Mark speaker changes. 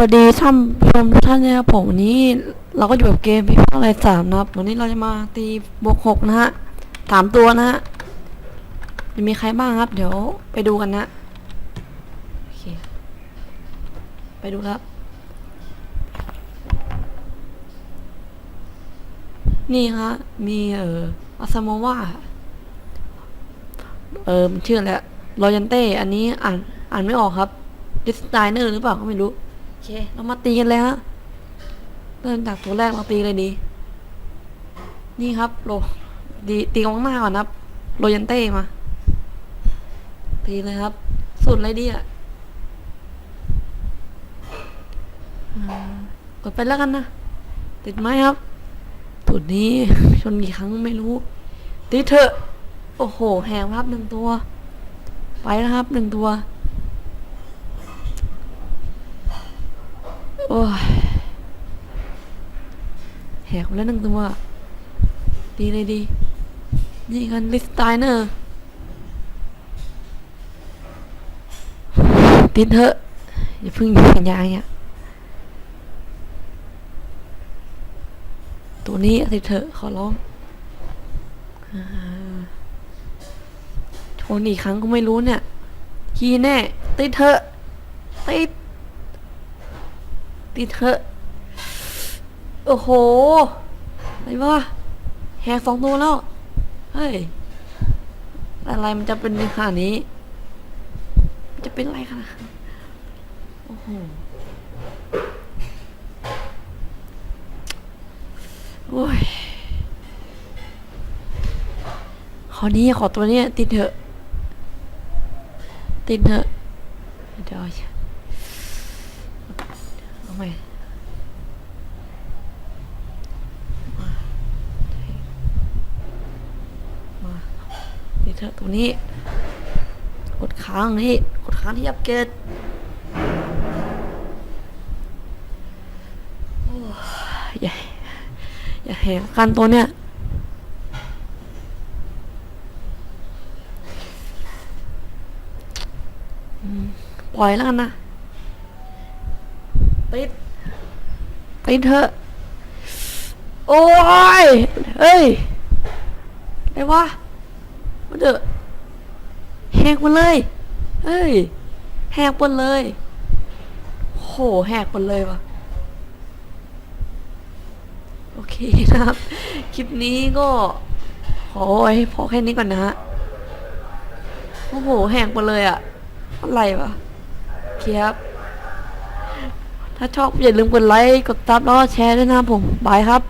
Speaker 1: วัสดีท่านผู้ชมทุกท่านนะครับผมวันนี้เราก็อยู่กับเกมพิพากอะไรสามนะครับวันนี้เราจะมาตีบวกหกนะฮะสามตัวนะฮะจะมีใครบ้างครับ เดี๋ยวไปดูกันนะโอเคไปดูครับ นี่ฮะมีเอ่ออาซาโมวาเออชื่ออะไรรอยันเต้อันนี้อ่านอ่านไม่ออกครับดิสไ i เนอร์หรือเปล่าก็ไม่รู้ เค เรามาตีกันเลยฮะ เริ่มจากตัวแรกเราตีเลยดี นี่ครับโลดีตีกองหน้าก่อนครับ โรยันเต้มา ตีเลยครับ สุดเลยดีอะกดไปแล้วกันนะ ติดไหมครับตุดนี้ชนกี่ครั้งไม่รู้ ตีเถอะ โอ้โห แหงครับหนึ่งตัว ไปแล้วครับหนึ่งตัว โอ้ยแหกแล้วหนึ่งตัว ดีเลยดี นี่กันลิสไตเนอร์ติดเถอะ อย่าเพึ่งยิงสัญญาอย่างเงี้ยตัวนี้ติดเถอะขอร้องอ่าชนอีกครั้งก็ไม่รู้เนี่ยขี้แน่ ติดเถอะ ติด ติดเถอะ โอ้โหอะไรวะแหกสองตัวแล้ว เฮ้ย อะไรมันจะเป็นขนาดนี้มันจะเป็นอะไรขนาดโอ้โหโอ้ยขอนี้ขอตัวเนี้ยติดเถอะ ติดเถอะเดี๋ยว เอาใหม่มาทีเถอะตรงนี้ กดค้างนี่กดค้างที่อัปเกรดโอ้ยอย่าอย่าแหกกันตัวเนี้ยปล่อยแล้วกันนะ ติดติดเถอะ โอ้ย เฮ้ยอะไรวะมาเดอะแหกหมดเลย เฮ้ย แหกหมดเลย โห แหกหมดเลยวะโอเคนะครับ คลิปนี้ก็ขอไว้พอแค่นี้ก่อนนะฮะ โอ้โห แหกหมดเลยอะอะไรวะเคครับ ถ้าชอบอย่าลืมกดไลค์ กดซับแล้วก็แชร์ด้วยนะผม บายครับ